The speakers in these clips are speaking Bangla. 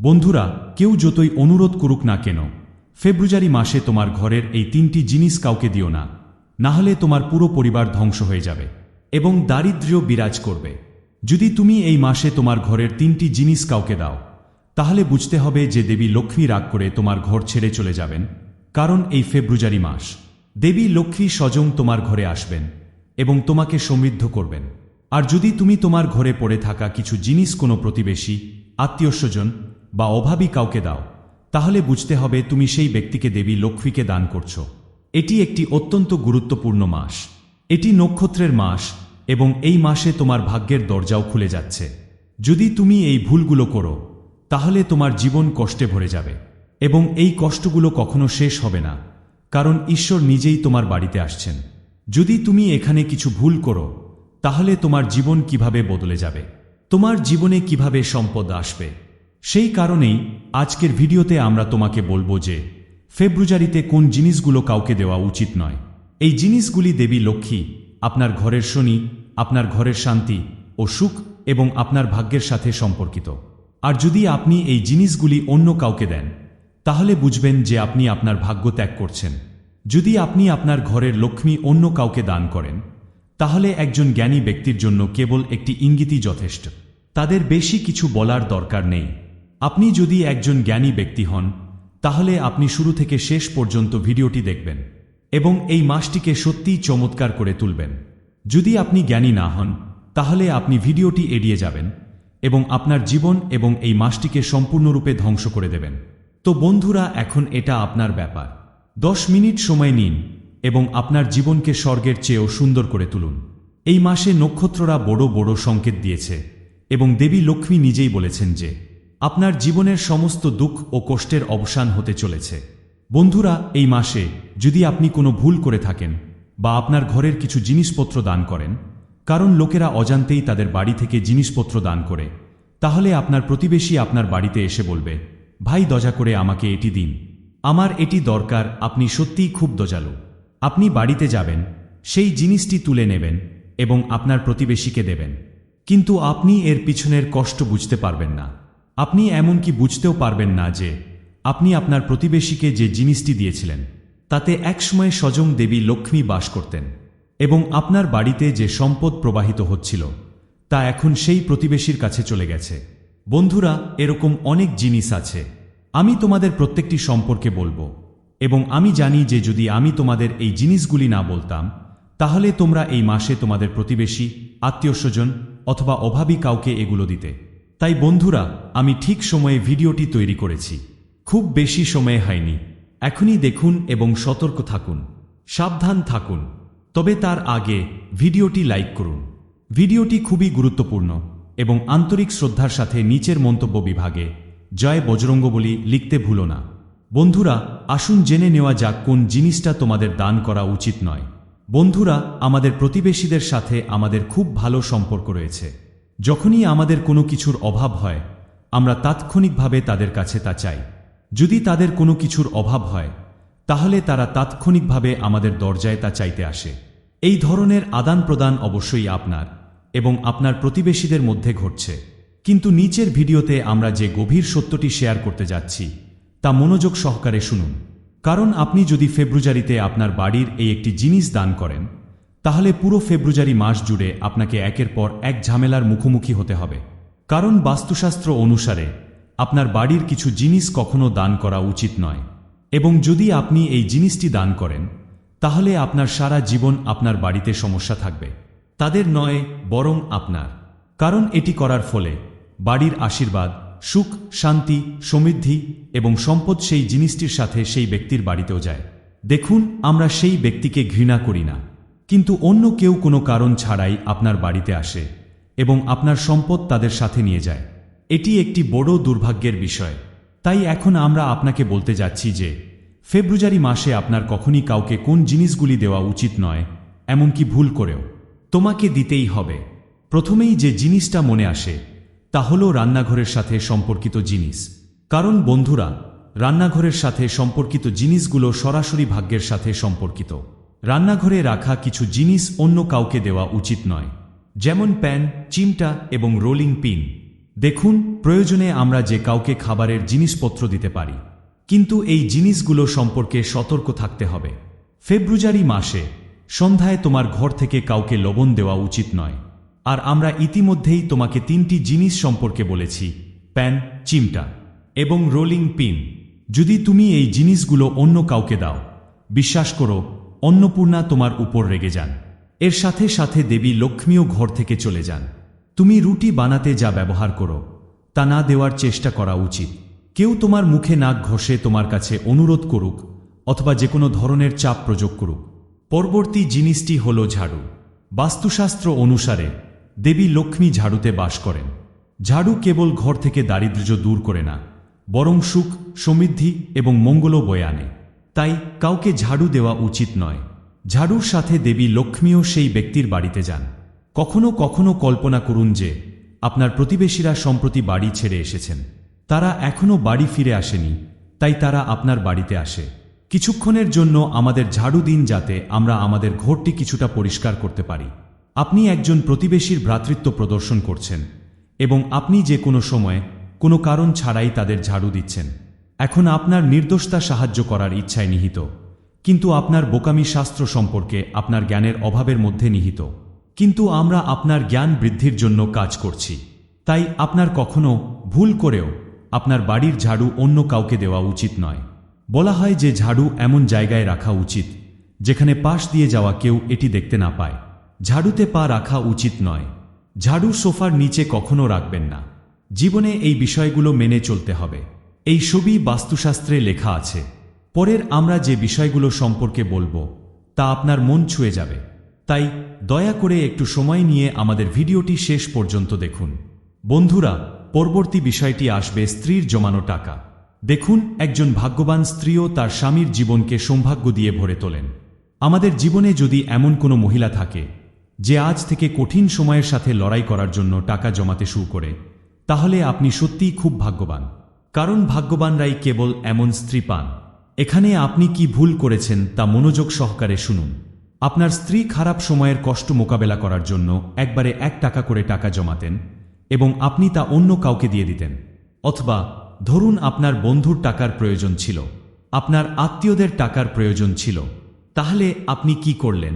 বন্ধুরা, কেউ যতই অনুরোধ করুক না কেন, ফেব্রুয়ারি মাসে তোমার ঘরের এই তিনটি জিনিস কাউকে দিও না। নাহলে তোমার পুরো পরিবার ধ্বংস হয়ে যাবে এবং দারিদ্র্য বিরাজ করবে। যদি তুমি এই মাসে তোমার ঘরের তিনটি জিনিস কাউকে দাও, তাহলে বুঝতে হবে যে দেবী লক্ষ্মী রাগ করে তোমার ঘর ছেড়ে চলে যাবেন। কারণ এই ফেব্রুয়ারি মাস, দেবী লক্ষ্মী স্বজং তোমার ঘরে আসবেন এবং তোমাকে সমৃদ্ধ করবেন। আর যদি তুমি তোমার ঘরে পড়ে থাকা কিছু জিনিস কোনো প্রতিবেশী আত্মীয়স্বজন বা অভাবী কাউকে দাও, তাহলে বুঝতে হবে তুমি সেই ব্যক্তিকে দেবী লক্ষ্মীকে দান করছ। এটি একটি অত্যন্ত গুরুত্বপূর্ণ মাস। এটি নক্ষত্রের মাস এবং এই মাসে তোমার ভাগ্যের দরজাও খুলে যাচ্ছে। যদি তুমি এই ভুলগুলো করো, তাহলে তোমার জীবন কষ্টে ভরে যাবে এবং এই কষ্টগুলো কখনো শেষ হবে না, কারণ ঈশ্বর নিজেই তোমার বাড়িতে আসছেন। যদি তুমি এখানে কিছু ভুল করো, তাহলে তোমার জীবন কীভাবে বদলে যাবে? তোমার জীবনে কীভাবে সম্পদ আসবে? সেই কারণেই আজকের ভিডিওতে আমরা তোমাকে বলব যে, ফেব্রুয়ারিতে কোন জিনিসগুলো কাউকে দেওয়া উচিত নয়। এই জিনিসগুলি দেবী লক্ষ্মী, আপনার ঘরের শনি, আপনার ঘরের শান্তি ও সুখ এবং আপনার ভাগ্যের সাথে সম্পর্কিত। আর যদি আপনি এই জিনিসগুলি অন্য কাউকে দেন, তাহলে বুঝবেন যে আপনি আপনার ভাগ্য ত্যাগ করছেন। যদি আপনি আপনার ঘরের লক্ষ্মী অন্য কাউকে দান করেন, তাহলে একজন জ্ঞানী ব্যক্তির জন্য কেবল একটি ইঙ্গিতই যথেষ্ট। তাদের বেশি কিছু বলার দরকার নেই। আপনি যদি একজন জ্ঞানী ব্যক্তি হন, তাহলে আপনি শুরু থেকে শেষ পর্যন্ত ভিডিওটি দেখবেন এবং এই মাসটিকে সত্যিই চমৎকার করে তুলবেন। যদি আপনি জ্ঞানী না হন, তাহলে আপনি ভিডিওটি এড়িয়ে যাবেন এবং আপনার জীবন এবং এই মাসটিকে সম্পূর্ণরূপে ধ্বংস করে দেবেন। তো বন্ধুরা, এখন এটা আপনার ব্যাপার। দশ মিনিট সময় নিন এবং আপনার জীবনকে স্বর্গের চেয়েও সুন্দর করে তুলুন। এই মাসে নক্ষত্ররা বড় বড় সংকেত দিয়েছে এবং দেবী লক্ষ্মী নিজেই বলেছেন যে আপনার জীবনের সমস্ত দুঃখ ও কষ্টের অবসান হতে চলেছে। বন্ধুরা, এই মাসে যদি আপনি কোনো ভুল করে থাকেন বা আপনার ঘরের কিছু জিনিসপত্র দান করেন, কারণ লোকেরা অজান্তেই তাদের বাড়ি থেকে জিনিসপত্র দান করে, তাহলে আপনার প্রতিবেশী আপনার বাড়িতে এসে বলবে, ভাই দজা করে আমাকে এটি দিন। আমার এটি দরকার, আপনি সত্যিই খুব দজালু আপনি বাড়িতে যাবেন, সেই জিনিসটি তুলে নেবেন এবং আপনার প্রতিবেশীকে দেবেন। কিন্তু আপনি এর পিছনের কষ্ট বুঝতে পারবেন না। আপনি এমনকি বুঝতেও পারবেন না যে, আপনি আপনার প্রতিবেশীকে যে জিনিসটি দিয়েছিলেন, তাতে একসময় স্বজং দেবী লক্ষ্মী বাস করতেন এবং আপনার বাড়িতে যে সম্পদ প্রবাহিত হচ্ছিল, তা এখন সেই প্রতিবেশীর কাছে চলে গেছে। বন্ধুরা, এরকম অনেক জিনিস আছে। আমি তোমাদের প্রত্যেকটি সম্পর্কে বলব এবং আমি জানি যে যদি আমি তোমাদের এই জিনিসগুলি না বলতাম, তাহলে তোমরা এই মাসে তোমাদের প্রতিবেশী, আত্মীয়স্বজন অথবা অভাবী কাউকে এগুলো দিতে। তাই বন্ধুরা, আমি ঠিক সময়ে ভিডিওটি তৈরি করেছি। খুব বেশি সময় হয়নি। এখনই দেখুন এবং সতর্ক থাকুন। সাবধান থাকুন। তবে তার আগে ভিডিওটি লাইক করুন। ভিডিওটি খুবই গুরুত্বপূর্ণ এবং আন্তরিক শ্রদ্ধার সাথে নিচের মন্তব্য বিভাগে জয় বজরঙ্গ বলি লিখতে ভুলো না। বন্ধুরা, আসুন জেনে নেওয়া যাক কোন জিনিসটা তোমাদের দান করা উচিত নয়। বন্ধুরা, আমাদের প্রতিবেশীদের সাথে আমাদের খুব ভালো সম্পর্ক রয়েছে। যখনই আমাদের কোনো কিছুর অভাব হয়, আমরা তাৎক্ষণিকভাবে তাদের কাছে তা চাই। যদি তাদের কোনো কিছুর অভাব হয়, তাহলে তারা তাৎক্ষণিকভাবে আমাদের দরজায় তা চাইতে আসে। এই ধরনের আদান প্রদান অবশ্যই আপনার এবং আপনার প্রতিবেশীদের মধ্যে ঘটছে। কিন্তু নিচের ভিডিওতে আমরা যে গভীর সত্যটি শেয়ার করতে যাচ্ছি, তা মনোযোগ সহকারে শুনুন। কারণ আপনি যদি ফেব্রুয়ারিতে আপনার বাড়ির এই একটি জিনিস দান করেন তাহলে পুরো ফেব্রুয়ারি মাস জুড়ে আপনাকে একের পর এক ঝামেলার মুখোমুখি হতে হবে। কারণ বাস্তুশাস্ত্র অনুসারে, আপনার বাড়ির কিছু জিনিস কখনো দান করা উচিত নয়। এবং যদি আপনি এই জিনিসটি দান করেন, তাহলে আপনার সারা জীবন আপনার বাড়িতে সমস্যা থাকবে। তাদের নয়, বরং আপনার। কারণ এটি করার ফলে বাড়ির আশীর্বাদ, সুখ, শান্তি, সমৃদ্ধি এবং সম্পদ সেই জিনিসটির সাথে সেই ব্যক্তির বাড়িতেও যায়। দেখুন, আমরা সেই ব্যক্তিকে ঘৃণা করি না। কিন্তু অন্য কেউ কোনো কারণ ছাড়াই আপনার বাড়িতে আসে এবং আপনার সম্পদ তাদের সাথে নিয়ে যায়। এটি একটি বড় দুর্ভাগ্যের বিষয়। তাই এখন আমরা আপনাকে বলতে যাচ্ছি যে, ফেব্রুয়ারি মাসে আপনার কখনই কাউকে কোন জিনিসগুলি দেওয়া উচিত নয়, এমনকি ভুল করেও। তোমাকে দিতেই হবে। প্রথমেই যে জিনিসটা মনে আসে, তা হল রান্নাঘরের সাথে সম্পর্কিত জিনিস। কারণ বন্ধুরা, রান্নাঘরের সাথে সম্পর্কিত জিনিসগুলো সরাসরি ভাগ্যের সাথে সম্পর্কিত। রান্নাঘরে রাখা কিছু জিনিস অন্য কাউকে দেওয়া উচিত নয়, যেমন প্যান, চিমটা এবং রোলিং পিন। দেখুন, প্রয়োজনে আমরা যে কাউকে খাবারের জিনিসপত্র দিতে পারি, কিন্তু এই জিনিসগুলো সম্পর্কে সতর্ক থাকতে হবে। ফেব্রুয়ারি মাসে সন্ধ্যায় তোমার ঘর থেকে কাউকে লবণ দেওয়া উচিত নয়, আর আমরা ইতিমধ্যেই তোমাকে তিনটি জিনিস সম্পর্কে বলেছি, প্যান, চিমটা এবং রোলিং পিন। যদি তুমি এই জিনিসগুলো অন্য কাউকে দাও, বিশ্বাস করো অন্নপূর্ণা তোমার উপর রেগে যান। এর সাথে সাথে দেবী লক্ষ্মীও ঘর থেকে চলে যান। তুমি রুটি বানাতে যা ব্যবহার করো, তা না দেওয়ার চেষ্টা করা উচিত। কেউ তোমার মুখে নাক ঘষে তোমার কাছে অনুরোধ করুক, অথবা যে কোনো ধরনের চাপ প্রয়োগ করুক। পরবর্তী জিনিসটি হল ঝাড়ু। বাস্তুশাস্ত্র অনুসারে, দেবী লক্ষ্মী ঝাড়ুতে বাস করেন। ঝাড়ু কেবল ঘর থেকে দারিদ্র্য দূর করে না, বরং সুখ, সমৃদ্ধি এবং মঙ্গলও বয়ে আনে। তাই কাউকে ঝাড়ু দেওয়া উচিত নয়। ঝাড়ুর সাথে দেবী লক্ষ্মীও সেই ব্যক্তির বাড়িতে যান। কখনো কখনো কল্পনা করুন যে, আপনার প্রতিবেশীরা সম্প্রতি বাড়ি ছেড়ে এসেছেন। তারা এখনও বাড়ি ফিরে আসেনি, তাই তারা আপনার বাড়িতে আসে। কিছুক্ষণের জন্য আমাদের ঝাড়ু দিন যাতে আমরা আমাদের ঘরটি কিছুটা পরিষ্কার করতে পারি। আপনি একজন প্রতিবেশীর ভ্রাতৃত্ব প্রদর্শন করছেন এবং আপনি যে কোনো সময় কোনো কারণ ছাড়াই তাদের ঝাড়ু দিচ্ছেন। এখন আপনার নির্দোষতা সাহায্য করার ইচ্ছায় নিহিত। কিন্তু আপনার বোকামি শাস্ত্র সম্পর্কে আপনার জ্ঞানের অভাবের মধ্যে নিহিত। কিন্তু আমরা আপনার জ্ঞান বৃদ্ধির জন্য কাজ করছি। তাই আপনার কখনো ভুল করেও আপনার বাড়ির ঝাড়ু অন্য কাউকে দেওয়া উচিত নয়। বলা হয় যে ঝাড়ু এমন জায়গায় রাখা উচিত, যেখানে পাশ দিয়ে যাওয়া কেউ এটি দেখতে না পায়। ঝাড়ুতে পা রাখা উচিত নয়। ঝাড়ু সোফার নিচে কখনো রাখবেন না। জীবনে এই বিষয়গুলো মেনে চলতে হবে। এই ছবি বাস্তুশাস্ত্রে লেখা আছে। পরের আমরা যে বিষয়গুলো সম্পর্কে বলব, তা আপনার মন ছুঁয়ে যাবে। তাই দয়া করে একটু সময় নিয়ে আমাদের ভিডিওটি শেষ পর্যন্ত দেখুন। বন্ধুরা, পরবর্তী বিষয়টি আসবে স্ত্রীর জমানো টাকা। দেখুন, একজন ভাগ্যবান স্ত্রীও তার স্বামীর জীবনকে সৌভাগ্য দিয়ে ভরে তোলেন। আমাদের জীবনে যদি এমন কোনো মহিলা থাকে, যে আজ থেকে কঠিন সময়ের সাথে লড়াই করার জন্য টাকা জমাতে শুরু করে, তাহলে আপনি সত্যিই খুব ভাগ্যবান। কারণ ভাগ্যবানরাই কেবল এমন স্ত্রী পান। এখানে আপনি কি ভুল করেছেন তা মনোযোগ সহকারে শুনুন। আপনার স্ত্রী খারাপ সময়ের কষ্ট মোকাবেলা করার জন্য একবারে এক টাকা করে টাকা জমাতেন এবং আপনি তা অন্য কাউকে দিয়ে দিতেন। অথবা, ধরুন আপনার বন্ধুর টাকার প্রয়োজন ছিল, আপনার আত্মীয়দের টাকার প্রয়োজন ছিল, তাহলে আপনি কি করলেন?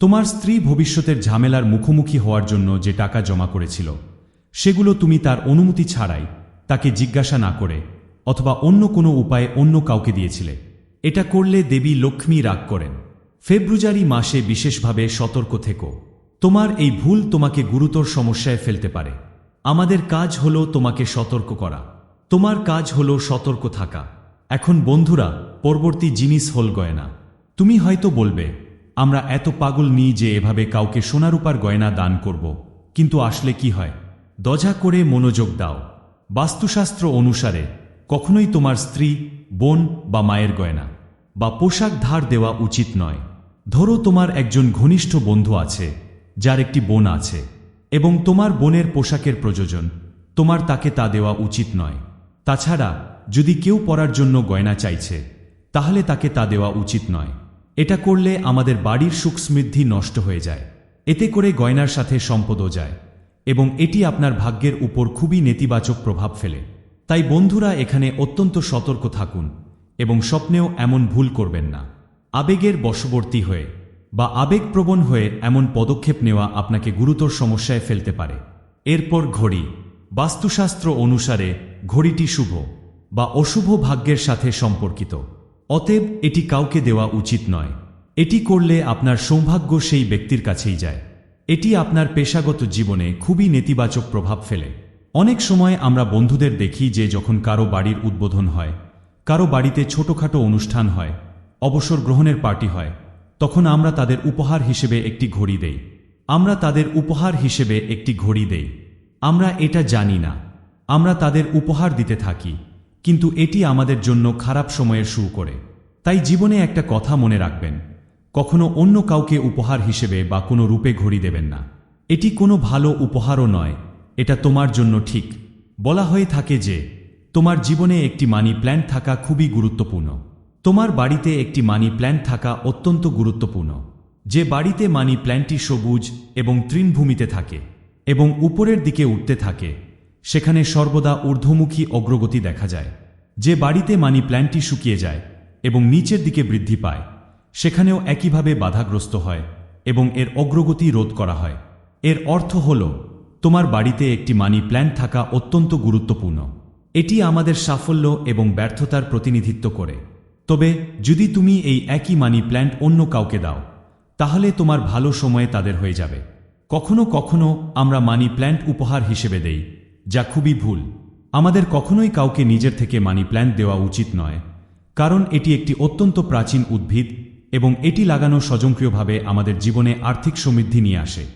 তোমার স্ত্রী ভবিষ্যতের ঝামেলার মুখোমুখি হওয়ার জন্য যে টাকা জমা করেছিল, সেগুলো তুমি তার অনুমতি ছাড়াই তাকে জিজ্ঞাসা না করে, অথবা অন্য কোনো উপায়ে অন্য কাউকে দিয়েছিলে। এটা করলে দেবী লক্ষ্মী রাগ করেন। ফেব্রুয়ারি মাসে বিশেষভাবে সতর্ক থেকো। তোমার এই ভুল তোমাকে গুরুতর সমস্যায় ফেলতে পারে। আমাদের কাজ হলো তোমাকে সতর্ক করা। তোমার কাজ হলো সতর্ক থাকা। এখন বন্ধুরা, পরবর্তী জিনিস হল গয়না। তুমি হয়তো বলবে, আমরা এত পাগল নিই যে এভাবে কাউকে সোনারূপার গয়না দান করব। কিন্তু আসলে কি হয়? দজা করে মনোযোগ দাও। বাস্তুশাস্ত্র অনুসারে, কখনোই তোমার স্ত্রী, বোন বা মায়ের গয়না বা পোশাক ধার দেওয়া উচিত নয়। ধরো তোমার একজন ঘনিষ্ঠ বন্ধু আছে, যার একটি বোন আছে এবং তোমার বোনের পোশাকের প্রয়োজন, তোমার তাকে তা দেওয়া উচিত নয়। তাছাড়া, যদি কেউ পরার জন্য গয়না চাইছে, তাহলে তাকে তা দেওয়া উচিত নয়। এটা করলে আমাদের বাড়ির সুখ সমৃদ্ধি নষ্ট হয়ে যায়। এতে করে গয়নার সাথে সম্পদও যায়। এবং এটি আপনার ভাগ্যের উপর খুবই নেতিবাচক প্রভাব ফেলে। তাই বন্ধুরা, এখানে অত্যন্ত সতর্ক থাকুন এবং স্বপ্নেও এমন ভুল করবেন না। আবেগের বশবর্তী হয়ে বা আবেগপ্রবণ হয়ে এমন পদক্ষেপ নেওয়া আপনাকে গুরুতর সমস্যায় ফেলতে পারে। এরপর ঘড়ি। বাস্তুশাস্ত্র অনুসারে ঘড়িটি শুভ বা অশুভ ভাগ্যের সাথে সম্পর্কিত। অতএব এটি কাউকে দেওয়া উচিত নয়। এটি করলে আপনার সৌভাগ্য সেই ব্যক্তির কাছেই যায়। এটি আপনার পেশাগত জীবনে খুবই নেতিবাচক প্রভাব ফেলে। অনেক সময় আমরা বন্ধুদের দেখি যে যখন কারও বাড়ির উদ্বোধন হয়, কারও বাড়িতে ছোটখাটো অনুষ্ঠান হয়, অবসর গ্রহণের পার্টি হয়, তখন আমরা তাদের উপহার হিসেবে একটি ঘড়ি দেই। আমরা তাদের উপহার হিসেবে একটি ঘড়ি দেই। আমরা এটা জানি না। আমরা তাদের উপহার দিতে থাকি, কিন্তু এটি আমাদের জন্য খারাপ সময়ের শুরু করে। তাই জীবনে একটা কথা মনে রাখবেন কখনো অন্য কাউকে উপহার হিসেবে বা কোনো রূপে ঘড়ি দেবেন না। এটি কোনো ভালো উপহারও নয়। এটা তোমার জন্য ঠিক। বলা হয়ে থাকে যে, তোমার জীবনে একটি মানি প্ল্যান্ট থাকা খুবই গুরুত্বপূর্ণ। তোমার বাড়িতে একটি মানি প্ল্যান্ট থাকা অত্যন্ত গুরুত্বপূর্ণ। যে বাড়িতে মানি প্ল্যানটি সবুজ এবং তৃণভূমিতে থাকে এবং উপরের দিকে উঠতে থাকে, সেখানে সর্বদা ঊর্ধ্বমুখী অগ্রগতি দেখা যায়। যে বাড়িতে মানি প্ল্যানটি শুকিয়ে যায় এবং নিচের দিকে বৃদ্ধি পায় সেখানেও একইভাবে বাধাগ্রস্ত হয় এবং এর অগ্রগতি রোধ করা হয়। এর অর্থ হল, তোমার বাড়িতে একটি মানি প্ল্যান্ট থাকা অত্যন্ত গুরুত্বপূর্ণ। এটি আমাদের সাফল্য এবং ব্যর্থতার প্রতিনিধিত্ব করে। তবে, যদি তুমি এই একই মানি প্ল্যান্ট অন্য কাউকে দাও, তাহলে তোমার ভালো সময়ে তাদের হয়ে যাবে। কখনো কখনো আমরা মানি প্ল্যান্ট উপহার হিসেবে দেই, যা খুবই ভুল। আমাদের কখনোই কাউকে নিজের থেকে মানি প্ল্যান্ট দেওয়া উচিত নয়, কারণ এটি একটি অত্যন্ত প্রাচীন উদ্ভিদ এবং এটি লাগানো স্বয়ংক্রিয়ভাবে আমাদের জীবনে আর্থিক সমৃদ্ধি নিয়ে আসে।